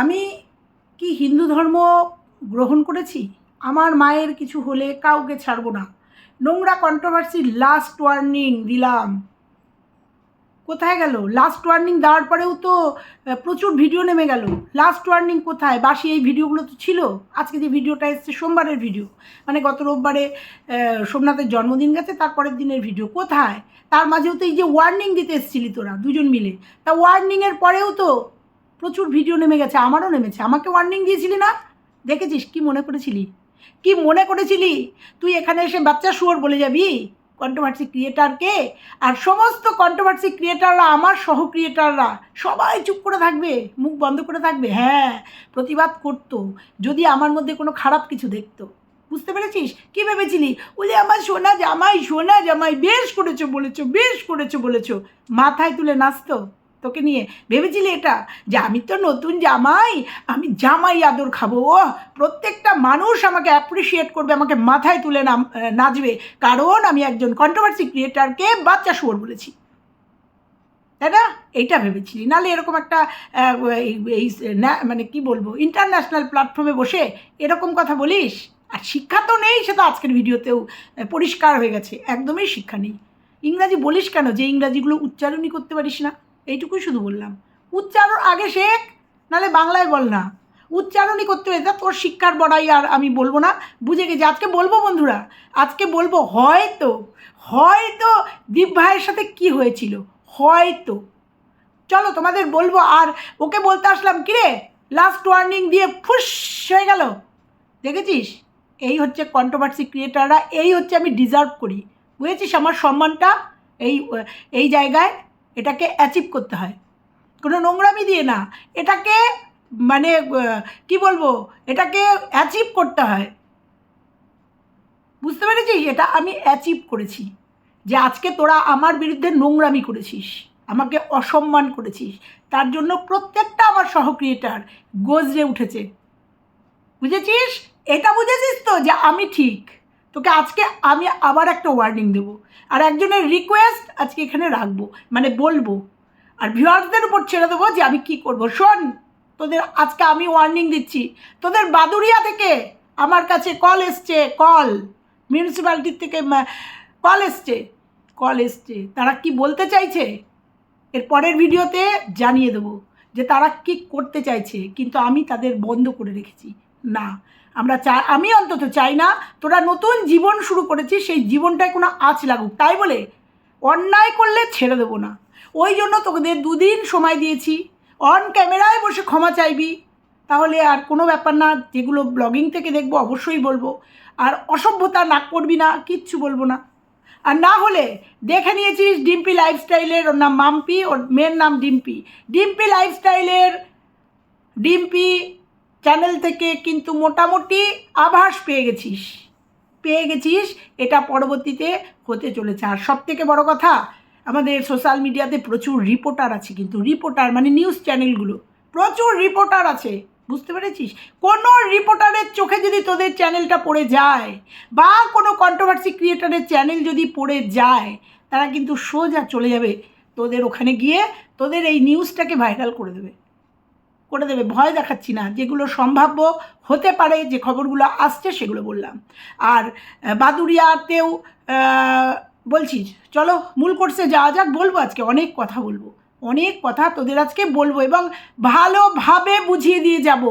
আমি কি হিন্দু ধর্ম গ্রহণ করেছি? আমার মায়ের কিছু হলে কাউকে ছাড়বো না। নোংরা কন্ট্রোভার্সি লাস্ট ওয়ার্নিং দিলাম। কোথায় গেল? লাস্ট ওয়ার্নিং দেওয়ার পরেও তো প্রচুর ভিডিও নেমে গেল। লাস্ট ওয়ার্নিং কোথায়? বাসি এই ভিডিওগুলো তো ছিল। আজকে যে ভিডিওটা এসছে, সোমবারের ভিডিও মানে গত রোববারে সোমনাথের জন্মদিন গেছে, তারপরের দিনের ভিডিও কোথায়? তার মাঝেও তো এই যে ওয়ার্নিং দিতে এসেছিলি তোরা, দুজন মিলে। তা ওয়ার্নিংয়ের পরেও তো প্রচুর ভিডিও নেমে গেছে, আমারও নেমেছে। আমাকে ওয়ার্নিং দিয়েছিলি না? দেখেছিস? কি মনে করেছিলি? কি মনে করেছিলি? তুই এখানে এসে বাচ্চা শুয়োর বলে যাবি? কন্ট্রোভার্সি ক্রিয়েটারকে আর সমস্ত কন্ট্রোভার্সি ক্রিয়েটাররা আমার সহ ক্রিয়েটাররা সবাই চুপ করে থাকবে, মুখ বন্ধ করে থাকবে। হ্যাঁ প্রতিবাদ করতো, যদি আমার মধ্যে কোনো খারাপ কিছু দেখতো। বুঝতে পেরেছিস? কি ভেবেছিলি? যে আমার সোনা জামাই সোনা জামাই, বেশ করেছ বলেছ, বেশ করেছ বলেছ। মাথায় তুলে নাচতো? তোকে নিয়ে ভেবেছিলি এটা? যে আমি তো নতুন জামাই, আমি জামাই আদর খাব ও প্রত্যেকটা মানুষ আমাকে অ্যাপ্রিসিয়েট করবে, আমাকে মাথায় তুলে নাম নাচবে। কারণ আমি একজন কন্ট্রোভার্সি ক্রিয়েটারকে বাচ্চা শুয়োর বলেছি। তাই না? এইটা ভেবেছিলি। নাহলে এরকম একটা এই মানে কি বলব ইন্টারন্যাশনাল প্ল্যাটফর্মে বসে এরকম কথা বলিস? আর শিক্ষা তো নেই সেটা আজকের ভিডিওতেও পরিষ্কার হয়ে গেছে। একদমই শিক্ষা নেই। ইংরাজি বলিস কেন? যে ইংরাজিগুলো উচ্চারণই করতে পারিস না। এইটুকুই শুধু বললাম। উচ্চারণ আগে শেখ নাহলে বাংলায় বল না। উচ্চারণই করতে তা তোর শিক্ষার বড়াই আর আমি বলব না। বুঝে গেছি? আজকে বলব বন্ধুরা? আজকে বলব হয়তো হয়তো দীপ ভাইয়ের সাথে কি হয়েছিল? হয়তো। চলো তোমাদের বলব আর ওকে বলতে আসলাম কিরে লাস্ট ওয়ার্নিং দিয়ে ফুস হয়ে গেল। দেখেছিস? এই হচ্ছে কন্ট্রোভার্সি ক্রিয়েটাররা এই হচ্ছে আমি ডিজার্ভ করি। বুঝেছিস? আমার সম্মানটা এই এই জায়গায় এটাকে অ্যাচিভ করতে হয়। কোনো নোংরামি দিয়ে না, এটাকে মানে কি বলব, এটাকে অ্যাচিভ করতে হয়। বুঝতে পেরেছিস? এটা আমি অ্যাচিভ করেছি। যে আজকে তোরা আমার বিরুদ্ধে নোংরামি করেছিস, আমাকে অসম্মান করেছিস, তার জন্য প্রত্যেকটা আমার সহক্রিয়েটার গজরে উঠেছে। বুঝেছিস? এটা বুঝেছিস তো যে আমি ঠিক। তোকে আজকে আমি আবার একটা ওয়ার্নিং দেবো। আর একজনের রিকোয়েস্ট আজকে এখানে রাখব মানে বলব। আর ভিউয়ার্সদের উপর ছেড়ে দেবো যে আমি কি করব। শোন, তোদের আজকে আমি ওয়ার্নিং দিচ্ছি। তোদের বাদুরিয়া থেকে আমার কাছে কল এসছে কল মিউনিসিপ্যালিটির থেকে কল এসছে কল এসছে। তারা কি বলতে চাইছে? এর পরের ভিডিওতে জানিয়ে দেবো যে তারা কি করতে চাইছে। কিন্তু আমি তাদের বন্ধ করে রেখেছি। না আমরা চাই আমি অন্তত চাই না, তোরা নতুন জীবন শুরু করেছিস, সেই জীবনটায় কোনো আঁচ লাগুক। তাই বলে অন্যায় করলে ছেড়ে দেবো না। ওই জন্য তোদের দুদিন সময় দিয়েছি। অন ক্যামেরায় বসে ক্ষমা চাইবি। তাহলে আর কোনো ব্যাপার না, যেগুলো ব্লগিং থেকে দেখব অবশ্যই বলব। আর অসভ্যতা নাক করবি না, কিচ্ছু বলব না। আর না হলে দেখে নিয়েছিস ডিম্পি লাইফস্টাইলের ওর নাম মাম্পি, ওর মেয়ের নাম ডিম্পি। ডিম্পি লাইফস্টাইলের ডিম্পি চ্যানেল থেকে কিন্তু মোটামুটি আভাস পেয়ে গেছিস। পেয়ে গেছিস, এটা পরবর্তীতে হতে চলেছে। আর সব থেকে বড় কথা, আমাদের সোশ্যাল মিডিয়াতে প্রচুর রিপোর্টার আছে কিন্তু রিপোর্টার মানে নিউজ চ্যানেলগুলো প্রচুর রিপোর্টার আছে, বুঝতে পেরেছিস? কোনো রিপোর্টারের চোখে যদি তোদের চ্যানেলটা পড়ে যায়, বা কোনো কন্ট্রোভার্সি ক্রিয়েটারের চ্যানেল যদি পড়ে যায়, তারা কিন্তু সোজা চলে যাবে। তোদের ওখানে গিয়ে তোদের এই নিউজটাকে ভাইরাল করে দেবে। করে দেবে ভয় দেখাচ্ছি না। যেগুলো সম্ভাব্য হতে পারে যে খবরগুলো আসছে সেগুলো বললাম। আর আহ, বলছি চলো মূল কোর্সে যাওয়া যাক বলব আজকে অনেক কথা বলব। অনেক কথা তোদের আজকে বলব এবং ভালোভাবে বুঝিয়ে দিয়ে যাব।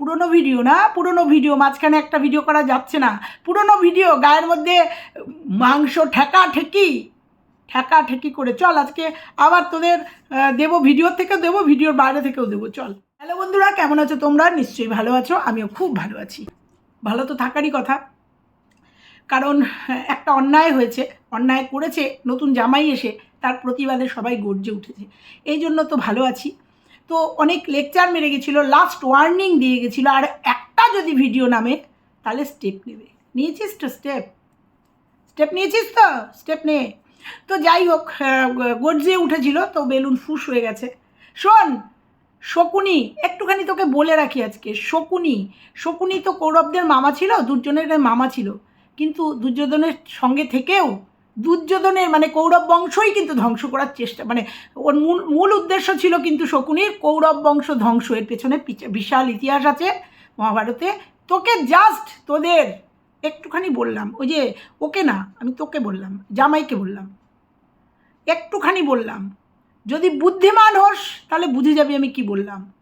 পুরনো ভিডিও না পুরনো ভিডিও মাঝখানে একটা ভিডিও করা যাচ্ছে না। পুরনো ভিডিও গায়ের মধ্যে মাংস ঠেকা ঠেকি। ঠেকা ঠেকি করে। চল আজকে আবার তোদের দেবো ভিডিও থেকেও দেবো, ভিডিওর বাইরে থেকেও দেবো। চল। হ্যালো বন্ধুরা, কেমন আছো তোমরা? নিশ্চয়ই ভালো আছো, আমিও খুব ভালো আছি। ভালো তো থাকারই কথা। কারণ একটা অন্যায় হয়েছে, অন্যায় করেছে, নতুন জামাই এসে তার প্রতিবাদে সবাই গর্জে উঠেছে। এই জন্য তো ভালো আছি। তো অনেক লেকচার মেরে গেছিল লাস্ট ওয়ার্নিং দিয়ে গেছিল, আর একটা যদি ভিডিও নামে, তাহলে স্টেপ নেবে। নিয়েছিস তো স্টেপ স্টেপ নিয়েছিস তো? স্টেপ নে? তো যাই হোক আহ, গর্জে উঠেছিল তো বেলুন ফুস হয়ে গেছে। শোন শকুনি একটুখানি তোকে বলে রাখি আজকে শকুনি শকুনি তো কৌরবদের মামা ছিল দুর্জনের মামা ছিল। কিন্তু দুর্যোধনের সঙ্গে থেকেও দুর্যোধনের মানে কৌরব বংশই কিন্তু ধ্বংস করার চেষ্টা মানে ওর মূল মূল উদ্দেশ্য ছিল কিন্তু শকুনির কৌরব বংশ ধ্বংস। এর পেছনে পিছ- বিশাল ইতিহাস আছে মহাভারতে। তোকে জাস্ট তোদের একটুখানি বললাম, ওই যে ওকে না, আমি তোকে বললাম, জামাইকে বললাম। একটুখানি বললাম, যদি বুদ্ধিমান হোস, তাহলে বুঝে যাবি আমি কি বললাম।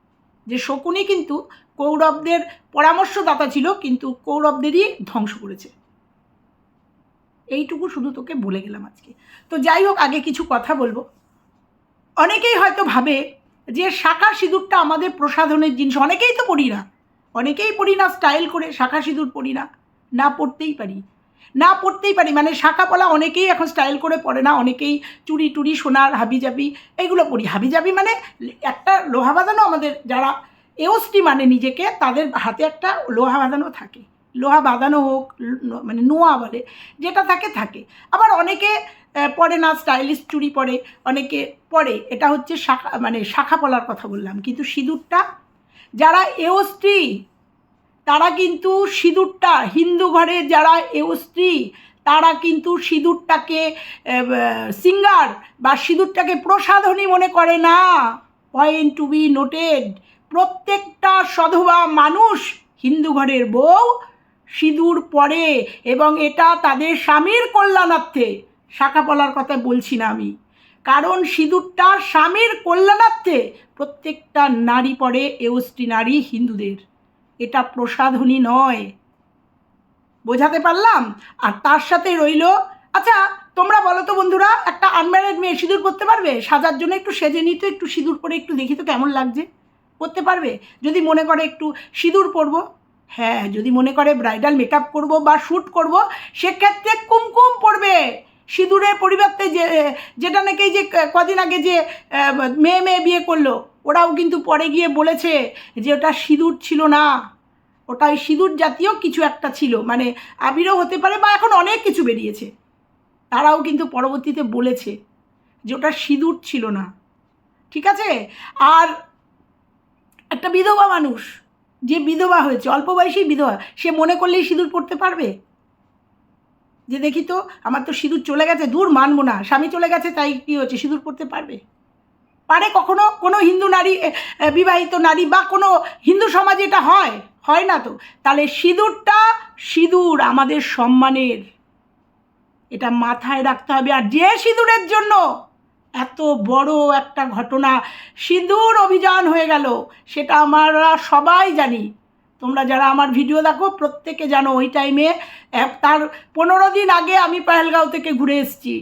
যে শকুনি কিন্তু কৌরবদের পরামর্শদাতা ছিল, কিন্তু কৌরবদেরই ধ্বংস করেছে। এইটুকু শুধু তোকে বলে গেলাম আজকে। তো যাই হোক, আগে কিছু কথা বলব। অনেকেই হয়তো ভাবে যে শাখা সিঁদুরটা আমাদের প্রসাধনের জিনিস, অনেকেই তো পড়ি না। অনেকেই পড়ি না, স্টাইল করে শাখা সিঁদুর পড়ি না। না পড়তেই পারি। না পড়তেই পারি মানে শাঁখা পলা অনেকেই এখন স্টাইল করে পড়ে না, অনেকেই চুড়ি টুড়ি, সোনার হাবিজাবি এগুলো পড়ি। হাবিজাবি মানে একটা লোহা বাঁধানো আমাদের যারা এওসটি মানে নিজেকে, তাদের হাতে একটা লোহা বাঁধানো থাকে। লোহা বাঁধানো হোক মানে নোয়া বলে, যেটা থাকে থাকে। আবার অনেকে পরে না স্টাইলিশ চুড়ি পরে অনেকে পরে এটা হচ্ছে শাখা মানে শাখা পলার কথা বললাম। কিন্তু সিঁদুরটা, যারা এওস্ত্রী তারা কিন্তু সিঁদুরটা, হিন্দু ঘরে যারা এওস্ত্রী তারা কিন্তু সিঁদুরটাকে সিঙ্গার বা সিঁদুরটাকে প্রসাধনী মনে করে না। পয়েন্ট টু বি নোটেড প্রত্যেকটা সধবা মানুষ হিন্দু ঘরের বউ, সিঁদুর পরে এবং এটা তাদের স্বামীর কল্যাণার্থে। শাখা পলার কথা বলছি না আমি। কারণ সিঁদুরটা স্বামীর কল্যাণার্থে প্রত্যেকটা নারী পরে এওস্টি নারী হিন্দুদের। এটা প্রসাধনী নয়। বোঝাতে পারলাম? আর তার সাথে রইল আচ্ছা তোমরা বলো তো বন্ধুরা, একটা আনম্যারেড মেয়ে সিঁদুর পরতে পারবে? সাজার জন্য একটু সেজে নিতে একটু সিঁদুর পরে একটু দেখি তো কেমন লাগছে। পরতে পারবে? যদি মনে করে একটু সিঁদুর পরবো। হ্যাঁ যদি মনে করে ব্রাইডাল মেকআপ করব বা শ্যুট করব, সেক্ষেত্রে কুমকুম পরবে। সিঁদুরের পরিবর্তে যে যেটা নাকি যে কদিন আগে যে মেয়ে মেয়ে বিয়ে করল, ওরাও কিন্তু পরে গিয়ে বলেছে যে ওটা সিঁদুর ছিল না। ওটা ওই সিঁদুর জাতীয় কিছু একটা ছিল মানে আবিরও হতে পারে বা এখন অনেক কিছু বেরিয়েছে। তারাও কিন্তু পরবর্তীতে বলেছে যে ওটা সিঁদুর ছিল না। ঠিক আছে? আর একটা বিধবা মানুষ, যে বিধবা হয়েছে, অল্প বয়সেই বিধবা, সে মনে করলেই সিঁদুর পড়তে পারবে? যে দেখি তো, আমার তো সিঁদুর চলে গেছে, দূর মানবো না। স্বামী চলে গেছে, তাই কী হচ্ছে? সিঁদুর পড়তে পারবে? পারে কখনো? কোনো হিন্দু নারী বিবাহিত নারী বা কোনো হিন্দু সমাজে এটা হয়? হয় না তো। তাহলে সিঁদুরটা সিঁদুর আমাদের সম্মানের। এটা মাথায় রাখতে হবে। আর যে সিঁদুরের জন্য এত বড় একটা ঘটনা, সিঁদুর অভিযান হয়ে গেল, সেটা আমরা সবাই জানি। তোমরা যারা আমার ভিডিও দেখো, প্রত্যেকে জানো ওই টাইমে তার পনেরো দিন আগে আমি পাহেলগাঁও থেকে ঘুরে এসেছি।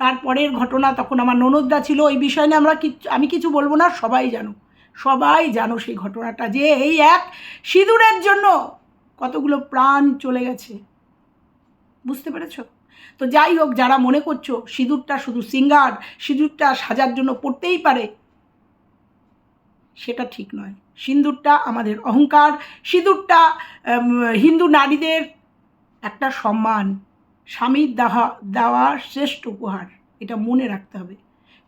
তারপরের ঘটনা তখন আমার ননদদা ছিল, ওই বিষয় নিয়ে আমরা কিচ্ছু, আমি কিছু বলব না, সবাই জানো। সবাই জানো সেই ঘটনাটা যে এই এক সিঁদুরের জন্য কতগুলো প্রাণ চলে গেছে। বুঝতে পেরেছ? তো যাই হোক, যারা মনে করছ সিঁদুরটা শুধু সিঙ্গার, সিঁদুরটা সাজার জন্য পড়তেই পারে, সেটা ঠিক নয়। সিঁদুরটা আমাদের অহংকার, সিঁদুরটা হিন্দু নারীদের একটা সম্মান, স্বামীর দেওয়া দেওয়া শ্রেষ্ঠ উপহার, এটা মনে রাখতে হবে।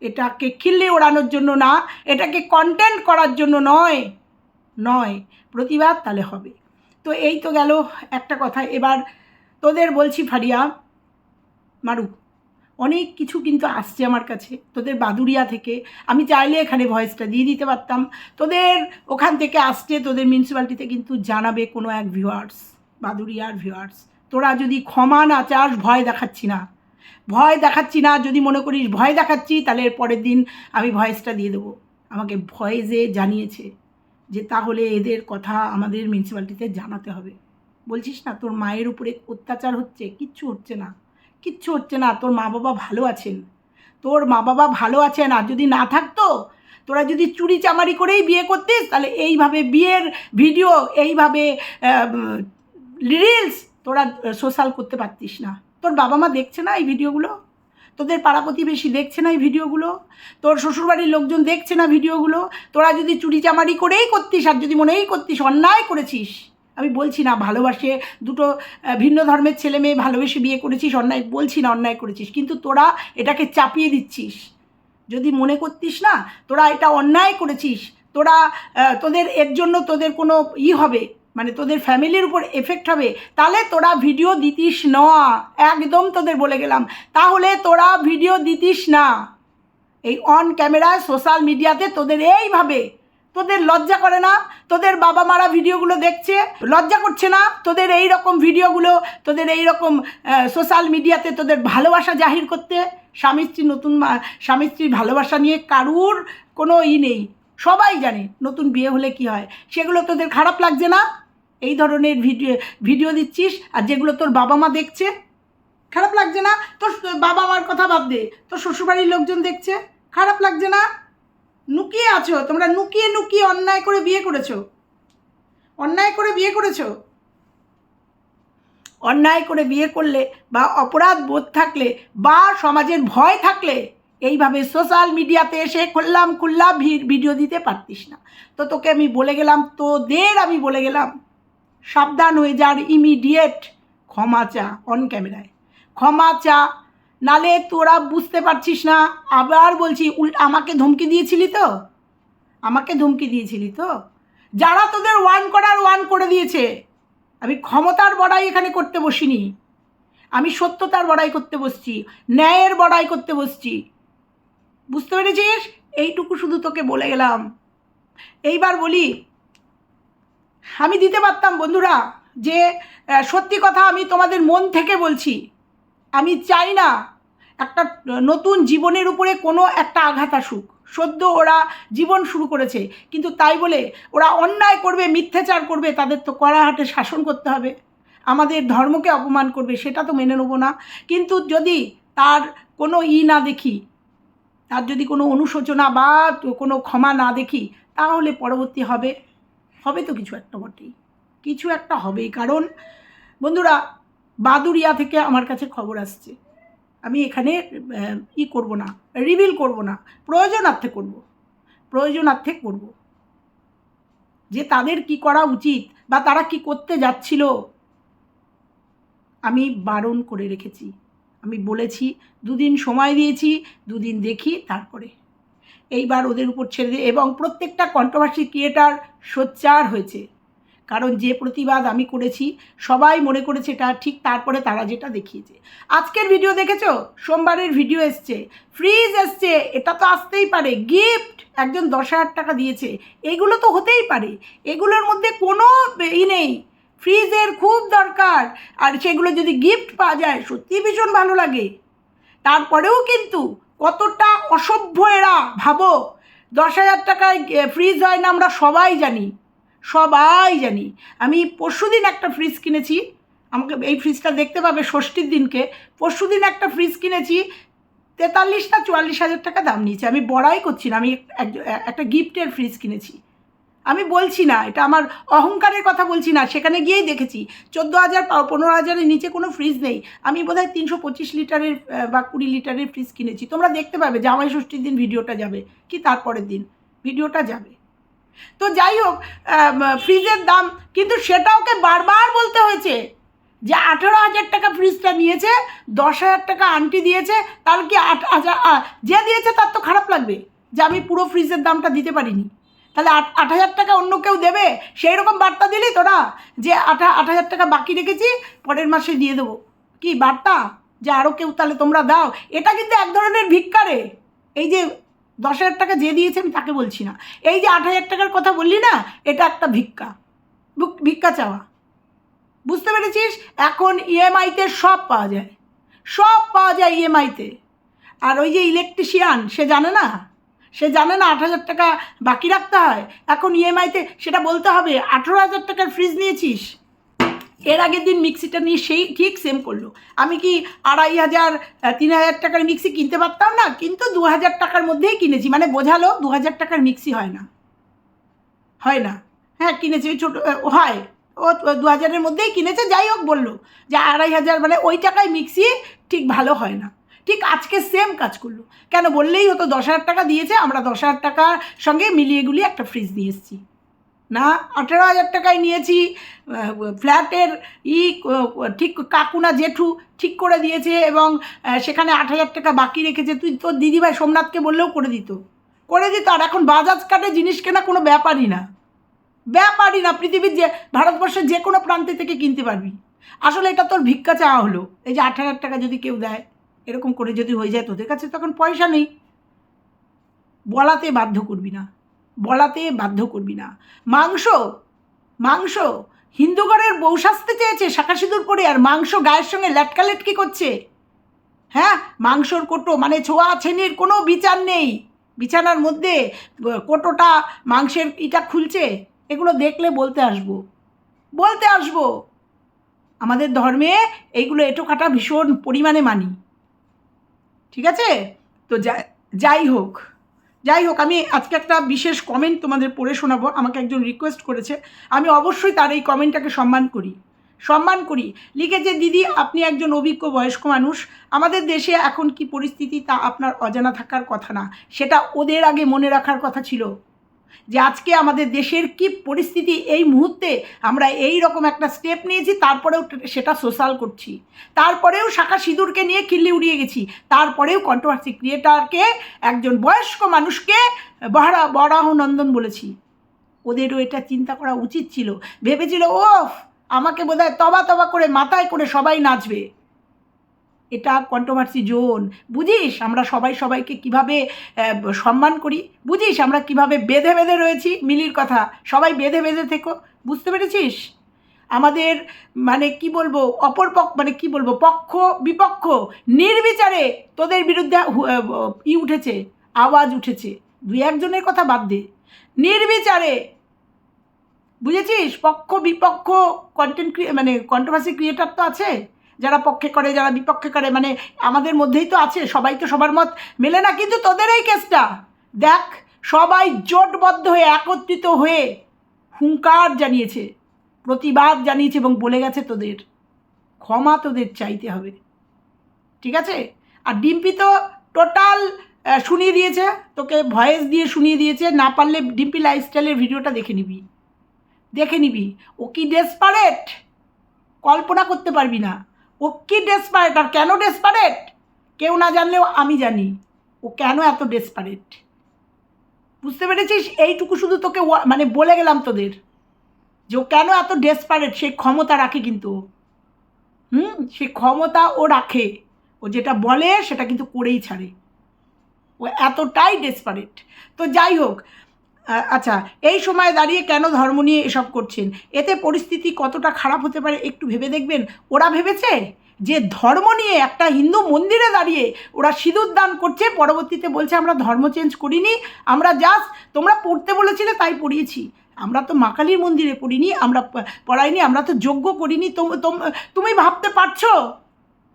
এটাকে খিল্লি ওড়ানোর জন্য না, এটাকে কন্টেন্ট করার জন্য নয় নয়, প্রতিবাদ তাহলে হবে। তো এই তো গেল একটা কথা। এবার তোদের বলছি ফারিয়া মারু অনেক কিছু কিন্তু আসছে আমার কাছে। তোদের বাদুরিয়া থেকে। আমি চাইলে এখানে ভয়েসটা দিয়ে দিতে পারতাম। তোদের ওখান থেকে আসছে, তোদের মিউনিসিপ্যালিটিতে কিন্তু জানাবে কোনো এক ভিউয়ার্স বাদুরিয়ার ভিউয়ার্স তোরা যদি ক্ষমা না চাস, ভয় দেখাচ্ছি না। ভয় দেখাচ্ছি না, যদি মনে করিস ভয় দেখাচ্ছি, তাহলে পরের দিন আমি ভয়েসটা দিয়ে দেবো। আমাকে ভয়েসে জানিয়েছে যে তাহলে এদের কথা আমাদের মিউনিসিপ্যালিটিতে জানাতে হবে। বলছিস না, তোর মায়ের উপরে অত্যাচার হচ্ছে, কিচ্ছু হচ্ছে না। কিচ্ছু হচ্ছে না। তোর মা বাবা ভালো আছেন। তোর মা বাবা ভালো আছেন। আর যদি না থাকতো, তোরা যদি চুরি চামারি করেই বিয়ে করতিস, তাহলে এইভাবে বিয়ের ভিডিও, এইভাবে রিলস তোরা সোশ্যাল করতে পারতিস না। তোর বাবা মা দেখছে না এই ভিডিওগুলো? তোদের পাড়া প্রতিবেশী দেখছে না এই ভিডিওগুলো? তোর শ্বশুরবাড়ির লোকজন দেখছে না ভিডিওগুলো? তোরা যদি চুরি চামারি করেই করতিস, আর যদি মনেই করতিস, অন্যায় করেছিস আমি বলছি না, ভালোবাসে, দুটো ভিন্ন ধর্মের ছেলে মেয়ে ভালোবেসে বিয়ে করেছিস, অন্যায়, বলছি না অন্যায় করেছিস, কিন্তু তোরা এটাকে চাপিয়ে দিচ্ছিস। যদি মনে করতিস না, তোরা এটা অন্যায় করেছিস, তোরা তোদের এর জন্য তোদের কোনো ই হবে মানে তোদের ফ্যামিলির উপর এফেক্ট হবে, তাহলে তোরা ভিডিও দিতিস না। একদম তোদের বলে গেলাম, তাহলে তোরা ভিডিও দিতিস না। এই অন ক্যামেরায় সোশ্যাল মিডিয়াতে তোদের এইভাবে তোদের লজ্জা করে না? তোদের বাবা মারা ভিডিওগুলো দেখছে? লজ্জা করছে না? তোদের এই রকম ভিডিওগুলো, তোদের এই রকম সোশ্যাল মিডিয়াতে তোদের ভালোবাসা জাহির করতে? স্বামী স্ত্রী নতুন স্বামী স্ত্রীর ভালোবাসা নিয়ে কারুর কোনো ই নেই। সবাই জানে নতুন বিয়ে হলে কি হয়। সেগুলো তোদের খারাপ লাগছে না? এই ধরনের ভিডিও ভিডিও দিচ্ছিস আর যেগুলো তোর বাবা মা দেখছে? খারাপ লাগছে না? তোর বাবা মার কথা বাদ দে তোর শ্বশুরবাড়ির লোকজন দেখছে? খারাপ লাগছে না? লুকিয়ে আছো? তোমরা লুকিয়ে লুকিয়ে অন্যায় করে বিয়ে করেছ। অন্যায় করে বিয়ে করেছ। অন্যায় করে বিয়ে করলে বা অপরাধ বোধ থাকলে বা সমাজের ভয় থাকলে এইভাবে সোশ্যাল মিডিয়াতে এসে খুললাম খুললাম ভিডিও দিতে পারতিস না। তো তোকে আমি বলে গেলাম, তোদের আমি বলে গেলাম, সাবধান হয়ে যার ইমিডিয়েট ক্ষমা চা অন ক্যামেরায় ক্ষমা চা নালে তোরা বুঝতে পারছিস না। আবার বলছি উল আমাকে ধমকি দিয়েছিলি তো? আমাকে ধমকি দিয়েছিলি তো? যারা তোদের ওয়ান করার ওয়ান করে দিয়েছে। আমি ক্ষমতার বড়াই এখানে করতে বসিনি। আমি সত্যতার বড়াই করতে বসছি। ন্যায়ের বড়াই করতে বসছি। বুঝতে পেরেছিস? এইটুকু শুধু তোকে বলে গেলাম। এইবার বলি, আমি দিতে পারতাম বন্ধুরা, যে সত্যি কথা আমি তোমাদের মন থেকে বলছি। আমি চাই না একটা নতুন জীবনের উপরে কোনো একটা আঘাত আসুক। সদ্য ওরা জীবন শুরু করেছে, কিন্তু তাই বলে ওরা অন্যায় করবে, মিথ্যাচার করবে, তাদের তো কড়াহাটে শাসন করতে হবে। আমাদের ধর্মকে অপমান করবে, সেটা তো মেনে নেব না। কিন্তু যদি তার কোনো ই না দেখি, তার যদি কোনো অনুশোচনা বা কোনো ক্ষমা না দেখি, তাহলে পরবর্তী হবে। হবে তো কিছু একটা বটেই। কিছু একটা হবেই। কারণ বন্ধুরা বাদুরিয়া থেকে আমার কাছে খবর আসছে। আমি এখানে ই করব না রিভিল করব না, প্রয়োজনার্থে করব প্রয়োজনার্থে করব। যে তাদের কি করা উচিত বা তারা কি করতে যাচ্ছিল, আমি বারণ করে রেখেছি। আমি বলেছি, দুদিন সময় দিয়েছি, দুদিন দেখি, তারপরে। এইবার ওদের উপর ছেড়ে দিয়ে, এবং প্রত্যেকটা কন্ট্রোভার্সি ক্রিয়েটার সোচ্চার হয়েছে। কারণ যে প্রতিবাদ আমি করেছি, সবাই মনে করেছে এটা ঠিক তারপরে তারা যেটা দেখিয়েছে। আজকের ভিডিও দেখেছ? সোমবারের ভিডিও এসছে। ফ্রিজ এসছে। এটা তো আসতেই পারে। গিফট একজন দশ হাজার টাকা দিয়েছে। এগুলো তো হতেই পারে। এগুলোর মধ্যে কোনো ই নেই। ফ্রিজের খুব দরকার। আর সেগুলো যদি গিফট পাওয়া যায় সত্যি ভীষণ ভালো লাগে। তারপরেও কিন্তু কতটা অসভ্য এরা, ভাবো। দশ হাজার টাকায় ফ্রিজ হয় না আমরা সবাই জানি। সবাই জানি। আমি পরশুদিন একটা ফ্রিজ কিনেছি। আমাকে এই ফ্রিজটা দেখতে পাবে ষষ্ঠীর দিনকে। পরশুদিন একটা ফ্রিজ কিনেছি, তেতাল্লিশ না চুয়াল্লিশ হাজার টাকা দাম নিয়েছে। আমি বড়াই করছি না, আমি একটা গিফটের ফ্রিজ কিনেছি। আমি বলছি না, এটা আমার অহংকারের কথা বলছি না, সেখানে গিয়েই দেখেছি। চোদ্দ হাজার পনেরো হাজারের নিচে কোনো ফ্রিজ নেই। আমি বোধহয় তিনশো পঁচিশ লিটারের বা কুড়ি লিটারের ফ্রিজ কিনেছি। তোমরা দেখতে পাবে জামাই ষষ্ঠীর দিন ভিডিওটা যাবে, কি তারপরের দিন? ভিডিওটা যাবে। তো যাই হোক ফ্রিজের দাম, কিন্তু সেটা ওকে বারবার বলতে হয়েছে যে আঠেরো হাজার টাকা ফ্রিজটা নিয়েছে, দশ হাজার টাকা আন্টি দিয়েছে, তাহলে কি আট হাজার যে দিয়েছে তার তো খারাপ লাগবে যে আমি পুরো ফ্রিজের দামটা দিতে পারিনি। তাহলে আট আট হাজার টাকা অন্য কেউ দেবে? সেই রকম বার্তা দিলি তোরা যে আট আট হাজার টাকা বাকি রেখেছি, পরের মাসে দিয়ে দেবো। কি বার্তা? যে আরও কেউ তাহলে তোমরা দাও। এটা কিন্তু এক ধরনের ভিক্ষারে এই যে দশ হাজার টাকা যে দিয়েছে আমি তাকে বলছি না। এই যে আট হাজার টাকার কথা বললি না, এটা একটা ভিক্ষা। ভুক- ভিক্ষা চাওয়া। বুঝতে পেরেছিস? এখন ইএমআইতে সব পাওয়া যায়। সব পাওয়া যায় ইএমআইতে আর ওই যে ইলেকট্রিশিয়ান সে জানে না? সে জানে না আট হাজার টাকা বাকি রাখতে হয়? এখন ইএমআইতে সেটা বলতে হবে, আঠেরো হাজার টাকার ফ্রিজ নিয়েছিস? এর আগের দিন মিক্সিটা নিয়ে সেই ঠিক সেম করল। আমি কি আড়াই হাজার তিন হাজার টাকার মিক্সি কিনতে পারতাম না? কিন্তু দু হাজার টাকার মধ্যেই কিনেছি। মানে বোঝালো দু হাজার টাকার মিক্সি হয় না। হয় না। হ্যাঁ কিনেছি ওই ছোটো হয়। ও দু হাজারের মধ্যেই কিনেছে, যাই হোক বলল যে আড়াই হাজার মানে ওই টাকায় মিক্সি ঠিক ভালো হয় না। ঠিক আজকে সেম কাজ করল। কেন বললেই হতো দশ হাজার টাকা দিয়েছে, আমরা দশ হাজার টাকার সঙ্গে মিলিয়ে গুলিয়ে একটা ফ্রিজ নিয়ে এসেছি। না, আঠেরো হাজার টাকায় নিয়েছি ফ্ল্যাটের ই ঠিক কাকুনা জেঠু ঠিক করে দিয়েছে এবং সেখানে আট হাজার টাকা বাকি রেখেছে। তুই তোর দিদিভাই সোমনাথকে বললেও করে দিত। করে দিত, আর এখন বাজাজ কার্ডে জিনিস কেনা কোনো ব্যাপারই না। ব্যাপারই না, পৃথিবীর যে, ভারতবর্ষের যে কোনো প্রান্তে থেকে কিনতে পারবি। আসলে এটা তোর ভিক্ষা চাওয়া হলো। এই যে আট হাজার টাকা যদি কেউ দেয়, এরকম করে যদি হয়ে যায়, তোদের কাছে তখন পয়সা নেই। বলাতে বাধ্য করবি না। বলাতে বাধ্য করবি না। মাংস মাংস হিন্দু ঘরের বউ সাজতে চেয়েছে শাখা সিঁদুর পরে আর মাংস গায়ের সঙ্গে ল্যাটকালেটকি করছে। হ্যাঁ মাংসর কোটো মানে ছোঁয়া ছেনির কোনো বিচার নেই। বিছানার মধ্যে কোটোটা মাংসের ইটা খুলছে, এগুলো দেখলে বলতে আসব। বলতে আসব। আমাদের ধর্মে এইগুলো এটো কাটা ভীষণ পরিমাণে মানি। ঠিক আছে? তো যাই হোক। যাই হোক, আমি আজকে একটা বিশেষ কমেন্ট তোমাদের পড়ে শোনাবো। আমাকে একজন রিকোয়েস্ট করেছে। আমি অবশ্যই তার এই কমেন্টটাকে সম্মান করি। সম্মান করি। লিখেছে, দিদি, আপনি একজন অভিজ্ঞ বয়স্ক মানুষ। আমাদের দেশে এখন কি পরিস্থিতি তা আপনার অজানা থাকার কথা না। সেটা ওদের আগে মনে রাখার কথা ছিল। যে আজকে আমাদের দেশের কি পরিস্থিতি এই মুহূর্তে আমরা এই রকম একটা স্টেপ নিয়েছি, তারপরেও সেটা সোশ্যাল করছি। তারপরেও শাখা সিঁদুরকে নিয়ে কিল্লি উড়িয়ে গেছি। তারপরেও কন্ট্রোভার্সি ক্রিয়েটারকে একজন বয়স্ক মানুষকে বহরা, বরাহ নন্দন বলেছি। ওদেরও এটা চিন্তা করা উচিত ছিল। ভেবেছিল, ওফ, আমাকে বোধহয় তবা তবা করে মাথায় করে সবাই নাচবে। এটা কন্ট্রোভার্সি জোন বুঝিস? আমরা সবাই সবাইকে কীভাবে সম্মান করি? বুঝিস? আমরা কীভাবে বেঁধে বেঁধে রয়েছি? মিলির কথা। সবাই বেঁধে বেঁধে থেকো। বুঝতে পেরেছিস? আমাদের মানে কি বলব, অপর পক্ষ মানে কি বলব, পক্ষ বিপক্ষ, নির্বিচারে তোদের বিরুদ্ধে ই উঠেছে, আওয়াজ উঠেছে। দুই একজনের কথা বাদ দে। নির্বিচারে। বুঝেছিস? পক্ষ বিপক্ষ কন্টেন্ট মানে কন্ট্রোভার্সি ক্রিয়েটার তো আছে। যারা পক্ষে করে, যারা বিপক্ষে করে মানে আমাদের মধ্যেই তো আছে, সবাই তো সবার মত মেলে না, কিন্তু তোদের এই কেসটা। দেখ, সবাই জোটবদ্ধ হয়ে, একত্রিত হয়ে হুঙ্কার জানিয়েছে, প্রতিবাদ জানিয়েছে এবং বলে গেছে তোদের। ক্ষমা তোদের চাইতে হবে। ঠিক আছে? আর ডিম্পি তো টোটাল শুনিয়ে দিয়েছে, তোকে ভয়েস দিয়ে শুনিয়ে দিয়েছে, না পারলে ডিম্পি লাইফস্টাইলের ভিডিওটা দেখে নিবি। দেখে নিবি। ও কি ডেসপারেট কল্পনা করতে পারবি না। ও কি ডেসপারেট আর কেন ডেসপারেট কেউ না জানলেও আমি জানি। ও কেন এত ডেসপারেট বুঝতে পেরেছিস? এইটুকু শুধু তোকে মানে বলে গেলাম তোদের যে ও কেন এত ডেসপারেট সেই ক্ষমতা রাখে কিন্তু হুম? সে ক্ষমতা ও রাখে। ও যেটা বলে সেটা কিন্তু করেই ছাড়ে। ও এতটাই ডেসপারেট তো যাই হোক আচ্ছা এই সময় দাঁড়িয়ে কেন ধর্ম নিয়ে এসব করছেন? এতে পরিস্থিতি কতটা খারাপ হতে পারে একটু ভেবে দেখবেন? ওরা ভেবেছে যে ধর্ম নিয়ে একটা হিন্দু মন্দিরে দাঁড়িয়ে ওরা সিঁদুর দান করছে, পরবর্তীতে বলছে আমরা ধর্ম চেঞ্জ করিনি, আমরা জাস্ট তোমরা পড়তে বলেছিলে তাই পড়িয়েছি। আমরা তো মা কালীর মন্দিরে পড়িনি, আমরা পড়াইনি, আমরা তো যজ্ঞ করিনি তুমি ভাবতে পারছ?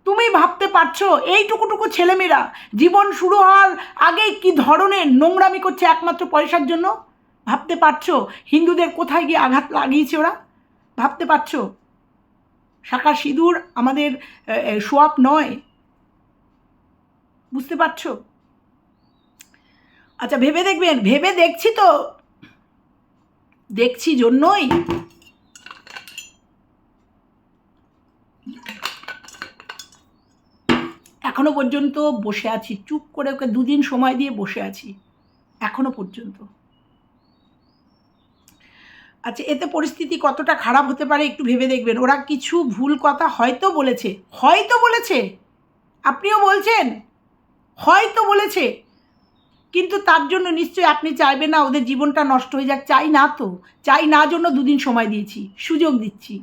তুমি ভাবতে পারছ, এইটুকুটুকু ছেলেমেয়েরা জীবন শুরু হওয়ার আগেই কি ধরনের নোংরামি করছে একমাত্র পয়সার জন্য? ভাবতে পারছ হিন্দুদের কোথায় গিয়ে আঘাত লাগিয়েছে ওরা? ভাবতে পারছ? শাখা সিঁদুর আমাদের সোয়াপ নয়। বুঝতে পারছ? আচ্ছা ভেবে দেখবেন, ভেবে দেখছি তো। দেখছি জন্যই। এখনও পর্যন্ত বসে আছি, চুপ করে ওকে দুদিন সময় দিয়ে বসে আছি, এখনও পর্যন্ত। আচ্ছা এতে পরিস্থিতি কতটা খারাপ হতে পারে একটু ভেবে দেখবেন। ওরা কিছু ভুল কথা হয়তো বলেছে হয়তো বলেছে, আপনিও বলছেন, হয়তো বলেছে, কিন্তু তার জন্য নিশ্চয়ই আপনি চাইবেন না ওদের জীবনটা নষ্ট হয়ে যাক, চাই না তো, চাই না জন্য দুদিন সময় দিয়েছি, সুযোগ দিচ্ছি।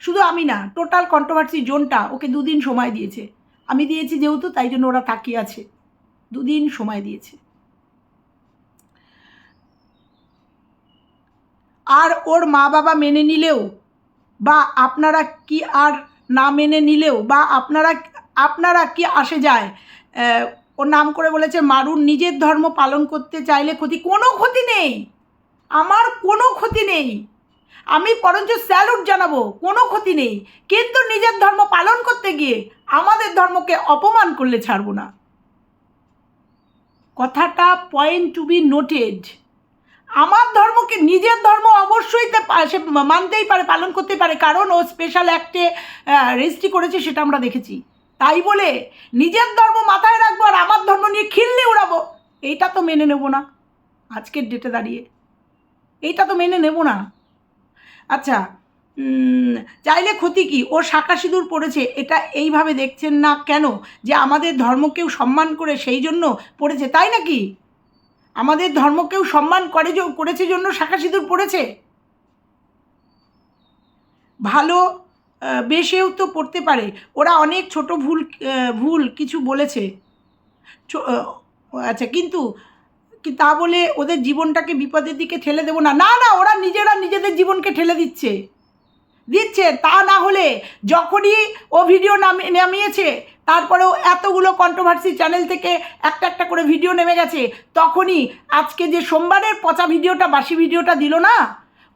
শুধু আমি না টোটাল কন্ট্রোভার্সি জোনটা ওকে দুদিন সময় দিয়েছে। আমি দিয়েছি যেহেতু, তাই জন্য ওরা তাকিয়ে আছে। দুদিন সময় দিয়েছে। আর ওর মা বাবা মেনে নিলেও বা আপনারা কি আর না মেনে নিলেও বা আপনারা আপনারা কি আসে যায় ওর নাম করে বলেছে, মারুন নিজের ধর্ম পালন করতে চাইলে ক্ষতি, কোনো ক্ষতি নেই। আমার কোনো ক্ষতি নেই। আমি বরঞ্চ স্যালুট জানাব, কোনো ক্ষতি নেই। কিন্তু নিজের ধর্ম পালন করতে গিয়ে আমাদের ধর্মকে অপমান করলে ছাড়বো না। কথাটা পয়েন্ট টু বি নোটেড আমার ধর্মকে নিজের ধর্ম অবশ্যই সে মানতেই পারে, পালন করতে পারে। কারণ ও স্পেশাল অ্যাক্টে রেজিস্ট্রি করেছে, সেটা আমরা দেখেছি। তাই বলে নিজের ধর্ম মাথায় রাখব আর আমার ধর্ম নিয়ে খিল্লি উড়াবো। এইটা তো মেনে নেব না। আজকের ডেটে দাঁড়িয়ে। এইটা তো মেনে নেব না। আচ্ছা চাইলে ক্ষতি কি? ও শাখা সিঁদুর পড়েছে, এটা এইভাবে দেখছেন না কেন? যে আমাদের ধর্মকেও সম্মান করে সেই জন্য পড়েছে, তাই নাকি? আমাদের ধর্মকেও সম্মান করে করেছে জন্য শাঁখা সিঁদুর পড়েছে? ভালো বেশেও তো পড়তে পারে। ওরা অনেক ছোট ভুল ভুল কিছু বলেছে। আচ্ছা কিন্তু কি তা বলে ওদের জীবনটাকে বিপদের দিকে ঠেলে দেবো না? না না, ওরা নিজেরা নিজেদের জীবনকে ঠেলে দিচ্ছে। দিচ্ছে, তা না হলে যখনই ও ভিডিও নামি, নামিয়েছে, তারপরেও এতগুলো কন্ট্রোভার্সি চ্যানেল থেকে একটা একটা করে ভিডিও নেমে গেছে, তখনই আজকে যে সোমবারের পচা ভিডিওটা বাসি ভিডিওটা দিল না,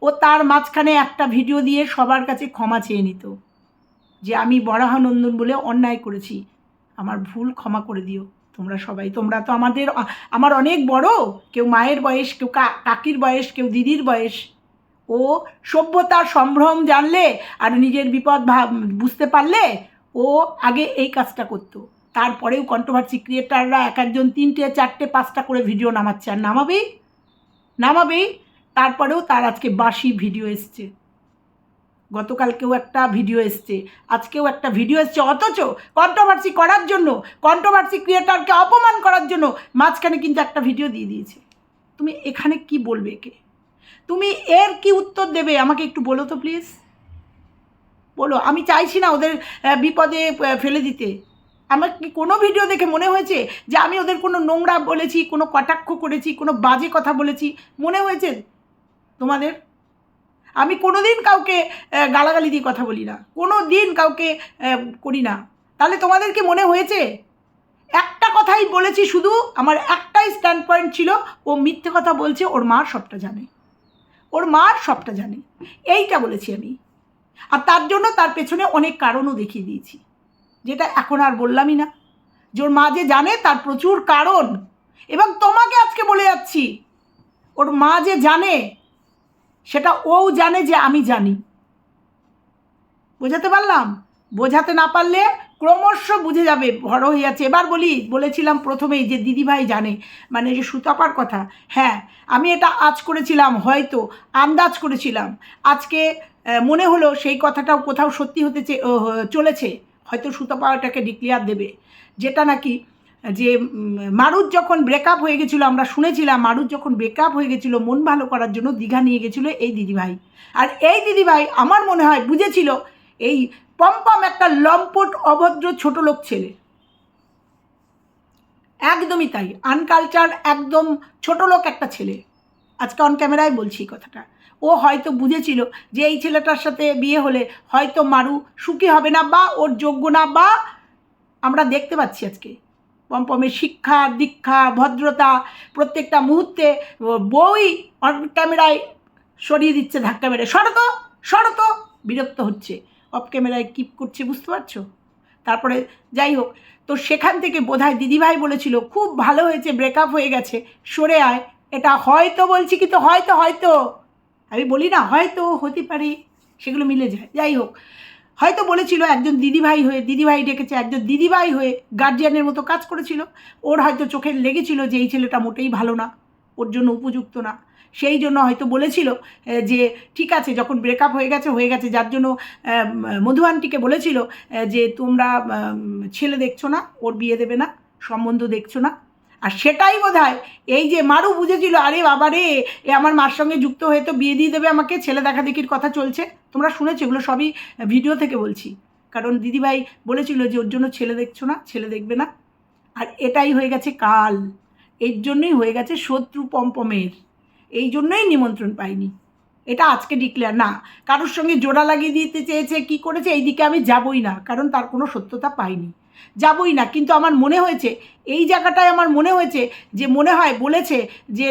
ও তার মাঝখানে একটা ভিডিও দিয়ে সবার কাছে ক্ষমা চেয়ে নিত। যে আমি বরাহানন্দন বলে অন্যায় করেছি, আমার ভুল ক্ষমা করে দিও। তোমরা সবাই, তোমরা তো আমাদের, আমার অনেক বড়, কেউ মায়ের বয়স, কেউ কাকির বয়স, কেউ দিদির বয়স। ও সভ্যতার সম্ভ্রম জানলে আর নিজের বিপদ বুঝতে পারলে ও আগে এই কাজটা করতো। তারপরেও কন্ট্রোভার্সি ক্রিয়েটাররা এক একজন তিনটে, চারটে, পাঁচটা করে ভিডিও নামাচ্ছে। আর নামাবেই নামাবেই, তারপরেও তার আজকে বাসি ভিডিও এসছে। গতকালকেও একটা ভিডিও এসছে, আজকেও একটা ভিডিও এসছে, অথচ কন্ট্রোভার্সি করার জন্য কন্ট্রোভার্সি ক্রিয়েটারকে অপমান করার জন্য মাঝখানে কিন্তু একটা ভিডিও দিয়ে দিয়েছে। তুমি এখানে কি বলবে একে? তুমি এর কি উত্তর দেবে? আমাকে একটু বলো তো প্লিজ বলো, আমি চাইছি না ওদের বিপদে ফেলে দিতে। আমার কি কোনো ভিডিও দেখে মনে হয়েছে যে আমি ওদের কোনো নোংরা বলেছি, কোনো কটাক্ষ করেছি, কোনো বাজে কথা বলেছি? মনে হয়েছে তোমাদের? আমি কোনো দিন কাউকে গালাগালি দিয়ে কথা বলি না। কোনো দিন কাউকে করি না। তাহলে তোমাদের কি মনে হয়েছে? একটা কথাই বলেছি শুধু, আমার একটাই স্ট্যান্ড পয়েন্ট ছিল, ও মিথ্যে কথা বলছে, ওর মা সবটা জানে। ওর মা সবটা জানে। এইটা বলেছি আমি। আর তার জন্য তার পেছনে অনেক কারণও দেখিয়ে দিয়েছি। যেটা এখন আর বললামই না। যে ওর মা যে জানে, তার প্রচুর কারণ। এবং তোমাকে আজকে বলে যাচ্ছি, ওর মা যে জানে সেটা ও জানে যে আমি জানি। বোঝাতে পারলাম? বোঝাতে না পারলে ক্রমশ বুঝে যাবে বড় হয়ে যাচ্ছে। এবার বলি, বলেছিলাম প্রথমেই যে দিদিভাই জানে মানে যে সুতাপার কথা হ্যাঁ আমি এটা আজ করেছিলাম, হয়তো আন্দাজ করেছিলাম। আজকে মনে হলো সেই কথাটাও কোথাও সত্যি হতে চলেছে। হয়তো সুতাপা এটাকে ডিক্লেয়ার দেবে। যেটা নাকি যে মারুত যখন ব্রেকআপ হয়ে গেছিল, আমরা শুনেছিলাম মারুত যখন ব্রেকআপ হয়ে গেছিল, মন ভালো করার জন্য দীঘা নিয়ে গেছিল এই দিদিভাই। আর এই দিদিভাই আমার মনে হয় বুঝেছিল, এই পম্পম একটা লম্পট অভদ্র ছোট লোক ছেলে। একদমই তাই আনকালচার একদম ছোট লোক একটা ছেলে। আজকে অন ক্যামেরায় বলছি কথাটা। ও হয়তো বুঝেছিল যে এই ছেলেটার সাথে বিয়ে হলে হয়তো মারু সুখী হবে না বা ওর যোগ্য না বা আমরা দেখতে পাচ্ছি আজকে। পম্পমের শিক্ষা, দীক্ষা, ভদ্রতা প্রত্যেকটা মুহূর্তে বই অন ক্যামেরায় সরিয়ে দিচ্ছে, ধাক্কা মেরে। সরত সরত! বিরক্ত হচ্ছে। অফ ক্যামেরায় কিপ করছে, বুঝতে পারছ? তারপরে যাই হোক, তো সেখান থেকে বোধহয় দিদিভাই বলেছিল, খুব ভালো হয়েছে ব্রেকআপ হয়ে গেছে, সরে আয়। এটা হয়তো বলছি, কিন্তু হয়তো হয়তো। আমি বলি, না, হয়তো হতে পারে। সেগুলো মিলে যায়। যাই হোক হয়তো বলেছিল একজন দিদিভাই হয়ে, দিদিভাই ডেকেছে, একজন দিদিভাই হয়ে গার্জিয়ানের মতো কাজ করেছিল। ওর হয়তো চোখে লেগেছিল যে এই ছেলেটা মোটেই ভালো না, ওর জন্য উপযুক্ত না। সেই জন্য হয়তো বলেছিল যে ঠিক আছে, যখন ব্রেকআপ হয়ে গেছে হয়ে গেছে, যার জন্য মধু আন্টিকে বলেছিল যে তোমরা ছেলে দেখছ না, ওর বিয়ে দেবে না, সম্বন্ধ দেখছ না আর সেটাই বোধ এই যে মারু বুঝেছিল, আরে বাবা রে, এ আমার মার সঙ্গে যুক্ত হয়ে তো বিয়ে দিয়ে দেবে আমাকে, ছেলে দেখা দেখির কথা চলছে। তোমরা শুনেছো, এগুলো সবই ভিডিও থেকে বলছি। কারণ দিদিভাই বলেছিল যে, ওর জন্য ছেলে দেখছ না, ছেলে দেখবে না। আর এটাই হয়ে গেছে কাল। এর জন্যই হয়ে গেছে শত্রু পম্পমের। এই জন্যই নিমন্ত্রণ পাইনি। এটা আজকে ডিক্লেয়ার না, কারোর সঙ্গে জোড়া লাগিয়ে দিতে চেয়েছে, কি করেছে এই দিকে আমি যাবই না, কারণ তার কোনো সত্যতা পাইনি। যাবই না। কিন্তু আমার মনে হয়েছে, এই জায়গাটায় আমার মনে হয়েছে যে মনে হয় বলেছে যে,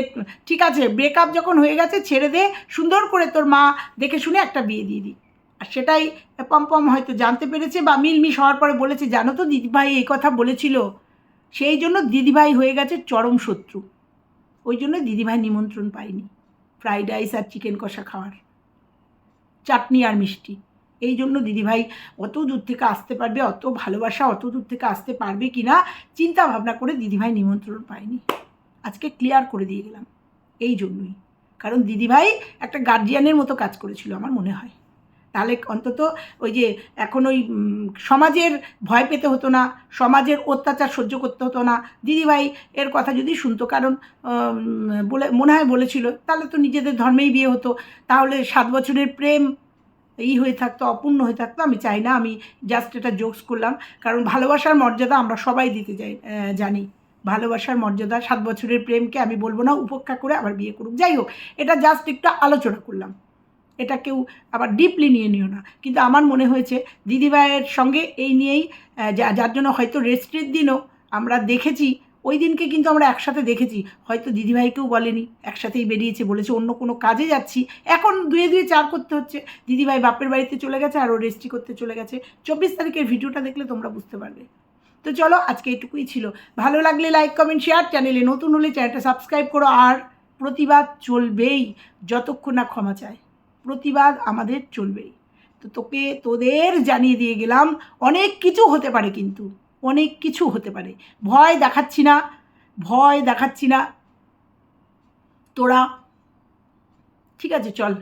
ঠিক আছে ব্রেকআপ যখন হয়ে গেছে, ছেড়ে দে, সুন্দর করে তোর মা দেখে শুনে একটা বিয়ে দিয়ে দিই। আর সেটাই পম্পম হয়তো জানতে পেরেছে বা মিলমিশ হওয়ার পরে বলেছে, জানো তো দিদিভাই এই কথা বলেছিল, সেই জন্য দিদিভাই হয়ে গেছে চরম শত্রু। ওই জন্য দিদিভাই নিমন্ত্রণ পায়নি ফ্রাইড রাইস আর চিকেন কষা খাওয়ার। চাটনি আর মিষ্টি। এই জন্য দিদিভাই, অত দূর থেকে আসতে পারবে, অত ভালোবাসা অত দূর থেকে আসতে পারবে কি না চিন্তা ভাবনা করে দিদিভাই নিমন্ত্রণ পায়নি। আজকে ক্লিয়ার করে দিয়ে গেলাম, এই জন্যই। কারণ দিদিভাই একটা গার্জিয়ানের মতো কাজ করেছিল আমার মনে হয়। তাহলে অন্তত ওই যে এখন ওই সমাজের ভয় পেতে হতো না, সমাজের অত্যাচার সহ্য করতে হতো না। দিদিভাই এর কথা যদি শুনতো, কারণ বলে, মনে হয় বলেছিল, তাহলে তো নিজেদের ধর্মেই বিয়ে হতো। তাহলে সাত বছরের প্রেম এই হয়ে থাকতো, অপূর্ণ হয়ে থাকতো, আমি চাই না, আমি জাস্ট এটা জোকস করলাম। কারণ ভালোবাসার মর্যাদা আমরা সবাই দিতে যাই জানি। ভালোবাসার মর্যাদা, সাত বছরের প্রেমকে আমি বলব না, উপেক্ষা করে আবার বিয়ে করুক। যাই হোক, এটা জাস্ট একটু আলোচনা করলাম। এটা কেউ আবার ডিপলি নিয়ে নিও না। কিন্তু আমার মনে হয়েছে, দিদিভাইয়ের সঙ্গে এই নিয়েই যার জন্য হয়তো রেস্ট্রির দিনও আমরা দেখেছি ওই দিনকে কিন্তু আমরা একসাথে দেখেছি। হয়তো দিদিভাইকেও বলেনি, একসাথেই বেরিয়েছে, বলেছে অন্য কোনো কাজে যাচ্ছি। এখন দুয়ে দুয়ে চার করতে হচ্ছে। দিদিভাই বাপের বাড়িতে চলে গেছে আর ও রেস্ট্রি করতে চলে গেছে। চব্বিশ তারিখের ভিডিওটা দেখলে তোমরা বুঝতে পারবে। তো চলো, আজকে এটুকুই ছিল। ভালো লাগলে লাইক কমেন্ট শেয়ার চ্যানেলে নতুন হলে চ্যানেলটা সাবস্ক্রাইব করো। আর প্রতিবাদ চলবেই, যতক্ষণ না ক্ষমা চায়। প্রতিবাদ আমাদের চলবেই। তো তোকে, তোদের জানিয়ে দিয়ে গেলাম, অনেক কিছু হতে পারে কিন্তু। অনেক কিছু হতে পারে। ভয় দেখাচ্ছি না ভয় দেখাচ্ছি না। তোরা ঠিক আছে চল।